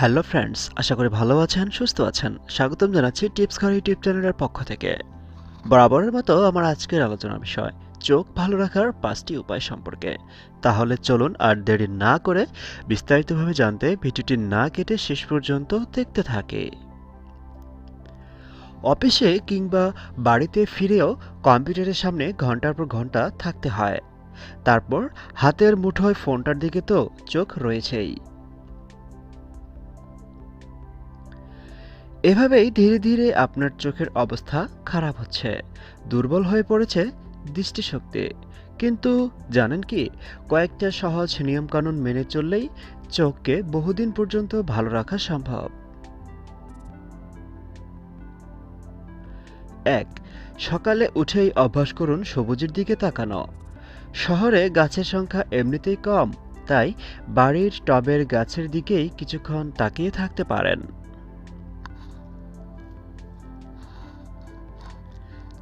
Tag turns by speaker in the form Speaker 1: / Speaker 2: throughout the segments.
Speaker 1: Hello friends, আশা করি ভালো আছেন, সুস্থ আছেন। স্বাগতম জানাচ্ছি টিপস ঘর ইউটিউব চ্যানেলের পক্ষ থেকে। বরাবরের মতো আমার আজকের আলোচনার বিষয়, চোখ ভালো রাখার পাঁচটি উপায় সম্পর্কে। তাহলে চলুন আর দেরি না করে বিস্তারিতভাবে জানতে ভিডিওটি না কেটে শেষ পর্যন্ত দেখতে থাকে। অফিসে কিংবা বাড়িতে ফিরেও কম্পিউটারের সামনে ঘণ্টার পর ঘণ্টা থাকতে হয়। তারপর হাতের মুঠোয় ফোনটার দিকে তো চোখ রয়েছেই। এভাবেই ধীরে ধীরে আপনার চোখের অবস্থা খারাপ হচ্ছে। দুর্বল হয়ে পড়েছে দৃষ্টিশক্তি। কিন্তু জানেন কি, কয়েকটা সহজ নিয়মকানুন মেনে চললেই চোখকে বহুদিন পর্যন্ত ভালো রাখা সম্ভব। এক, সকালে উঠেই অভ্যাস করুন সবুজের দিকে তাকানো। শহরে গাছের সংখ্যা এমনিতেই কম, তাই বাড়ির টবের গাছের দিকেই কিছুক্ষণ তাকিয়ে থাকতে পারেন।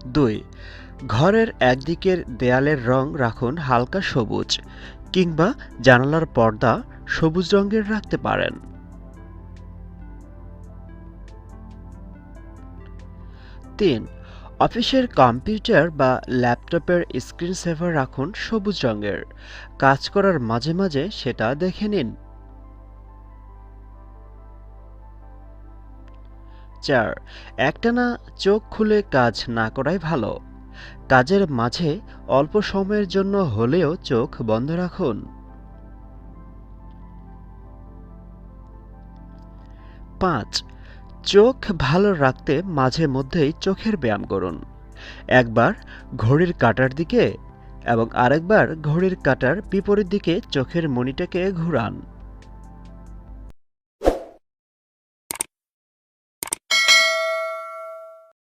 Speaker 1: দুই, ঘরের একদিকের দেয়ালের রং রাখুন হালকা সবুজ কিংবা জানালার পর্দা সবুজ রঙের রাখতে পারেন। তিন, অফিসের কম্পিউটার বা ল্যাপটপের স্ক্রিন সেভার রাখুন সবুজ রঙের। কাজ করার মাঝে মাঝে সেটা দেখে নিন। চার, একটানা চোখ খুলে কাজ না করাই ভালো। কাজের মাঝে অল্প সময়ের জন্য হলেও চোখ বন্ধ রাখুন। পাঁচ, চোখ ভালো রাখতে মাঝে মধ্যেই চোখের ব্যায়াম করুন। একবার ঘড়ির কাঁটার দিকে এবং আরেকবার ঘড়ির কাঁটার বিপরীত দিকে চোখের মণিটাকে ঘুরান।